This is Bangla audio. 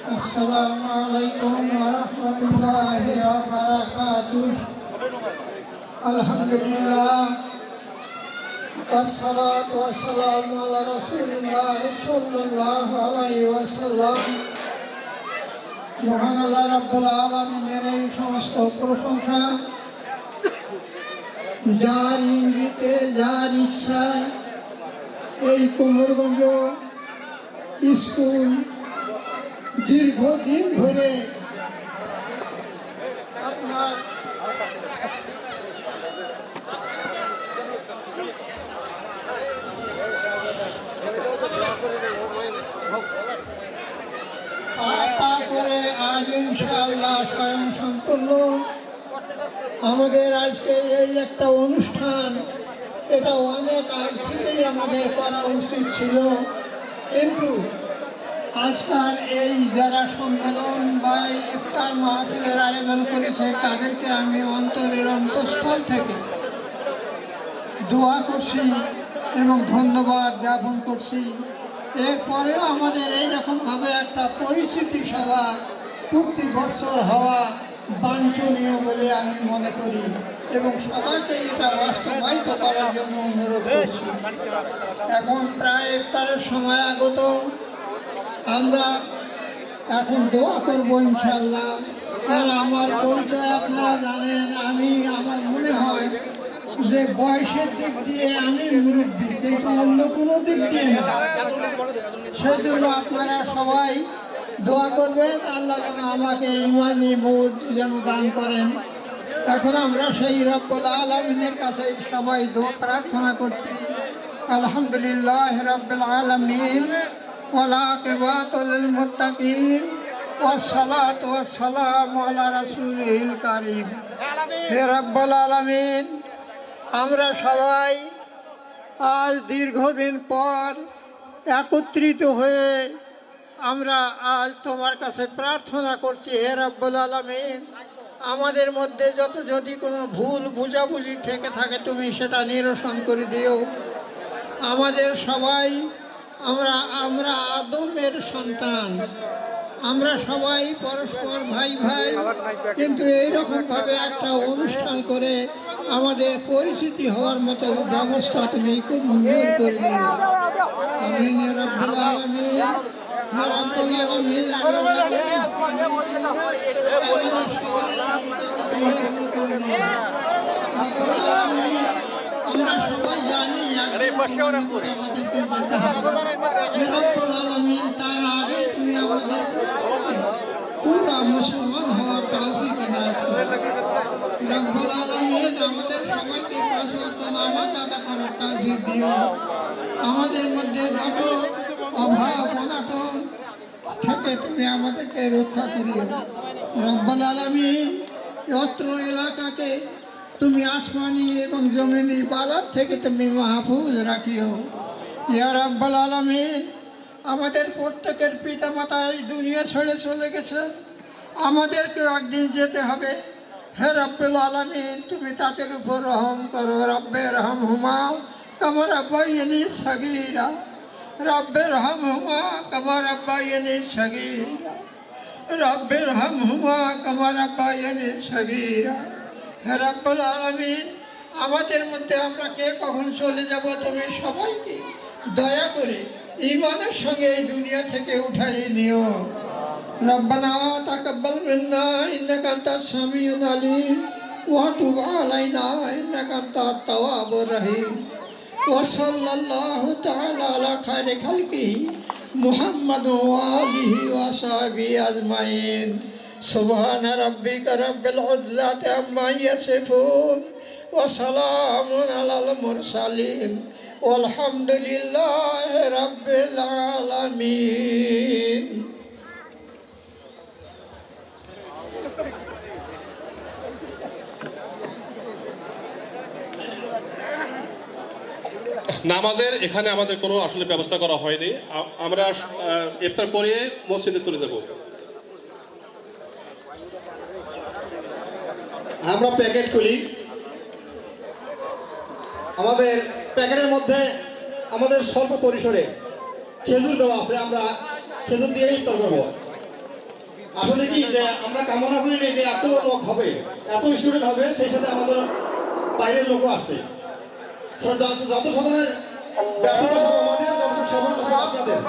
السلام عليكم ورحمة الله وبركاته الحمد لله والصلاة والسلام على رسول الله صلى الله عليه وسلم মহান আল্লাহ রাব্বুল আলমিনের এই সমস্ত প্রশংসা যার ইঙ্গিতে যার ইচ্ছায় এই কুমোরগঞ্জ স্কুল দীর্ঘদিন ধরে আপনার করে আজ ইনশাআল্লাহ স্বয়ং সম্পূর্ণ। আমাদের আজকে এই একটা অনুষ্ঠান, এটা অনেক আগ থেকেই আমাদের করা উচিত ছিল। কিন্তু আজকাল এই যারা সম্মেলন বা ইফতার মাহফিলের আয়োজন করেছে, তাদেরকে আমি অন্তরের অন্তঃস্থল থেকে দোয়া করছি এবং ধন্যবাদ জ্ঞাপন করছি। এরপরেও আমাদের এই এইরকমভাবে একটা পরিচিতি সভা প্রতি বছর হওয়া বাঞ্ছনীয় বলে আমি মনে করি এবং সবাইকে এটা বাস্তবায়িত করার জন্য অনুরোধ করছি। এখন প্রায় ইফতারের সময় আগত আমরা এখন দোয়া করব ইনশাল্লাহ আর আমার পরিচয় আপনারা জানেন, আমি, আমার মনে হয় যে বয়সের দিক দিয়ে আমি মুরব্বী, কিন্তু অন্য কোনো দিক দিয়ে না। সেই জন্য আপনারা সবাই দোয়া করবেন, আল্লাহ যেন আমাকে ইমানি বোধ যেন দান করেন। এখন আমরা সেই রব্বুল আলমিনের কাছে সবাই দোয়া প্রার্থনা করছি। আলহামদুলিল্লাহ রব্বুল আলমিন। والعاقبات للمتقين والصلاة والسلام على رسوله الكريم হে রব্বুল আলমিন আমরা সবাই আজ দীর্ঘদিন পর একত্রিত হয়ে আমরা আজ তোমার কাছে প্রার্থনা করছি হে রব্বুল আলমিন আমাদের মধ্যে যত যদি কোনো ভুল বুঝাবুঝি থেকে থাকে তুমি সেটা নিরসন করে দিও আমাদের সবাই আমরা আমরা আদমের সন্তান। আমরা সবাই পরস্পর ভাই ভাই। কিন্তু এইরকমভাবে একটা অনুষ্ঠান করে আমাদের পরিচিতি হওয়ার মতো ব্যবস্থা তুমি খুব মঞ্জুর করলে ইয়া রাব্বুল আলামিন। আমাদের আমরা সবাই জানি তার আগে তুমি আমাদের পুরা মুসলমান হওয়ার এনায়েত করো রব্বুল আমাদের সবাইকে পাঁচ নামাজ আদা করার তৌফিক দিও আমাদের মধ্যে যত অভাব, অনাটন থেকে তুমি আমাদেরকে রক্ষা করিও। রব্বুল আলামিন অত্র এলাকাকে তুমি আসমানি এবং জমিনি বালার থেকে তুমি মাহফুজ রাখিও। ইয়া রব্বুল আলামিন, আমাদের প্রত্যেকের পিতা মাতা এই দুনিয়া ছেড়ে চলে গেছে। আমাদেরকেও একদিন যেতে হবে। হে রব্বুল আলমিন, তুমি তাদের উপর রহম করো। রব্বে রহম হুমা কামার আব্বাইনি সগিরা। রব্বে রহম হুমা কামার আব্বাইনি সগিরা। রব্বে রহম হুমা কামার আব্বাইনি সগীরা। হ্যাঁ, হেরাব্বাল আলমিন আমাদের মধ্যে আমরা কে কখন চলে যাব তুমি সবাইকে দয়া করে ইমানের সঙ্গে এই দুনিয়া থেকে উঠাই নিও। রব্বানা তাকাব্বাল মিন্না, ইন্নাকা আনতাস সামিউল আলিম, ওয়া তুব আলাইনা, ইন্নাকা আনতাত তাওয়াবুর রহিম। ওয়া সাল্লাল্লাহু তাআলা আলা খায়রি খালকিহি মুহাম্মাদ ওয়া আলিহি ওয়া সাহবিহি আজমাইন। سبحان ربك رب العزة عما يصفون وسلام على المرسلين والحمد لله رب العالمين নামাজের এখানে আমাদের কোনো আসলে ব্যবস্থা করা হয়নি আ- আমরা আহ, ইফতার করে মসজিদে চলে যাব আমরা প্যাকেট খুলি। আমাদের প্যাকেটের মধ্যে আমাদের স্বল্প পরিসরে খেজুর দেওয়া আছে, আমরা খেজুর দিয়েই ইফতার করব। আসলে কি যে আমরা কামনা করি নি যে এত লোক হবে, এত স্টুডেন্ট হবে, সেই সাথে আমাদের বাইরের লোকও আসছে। যত সদনের ব্যবসা আমাদের যত সফল আপনাদের।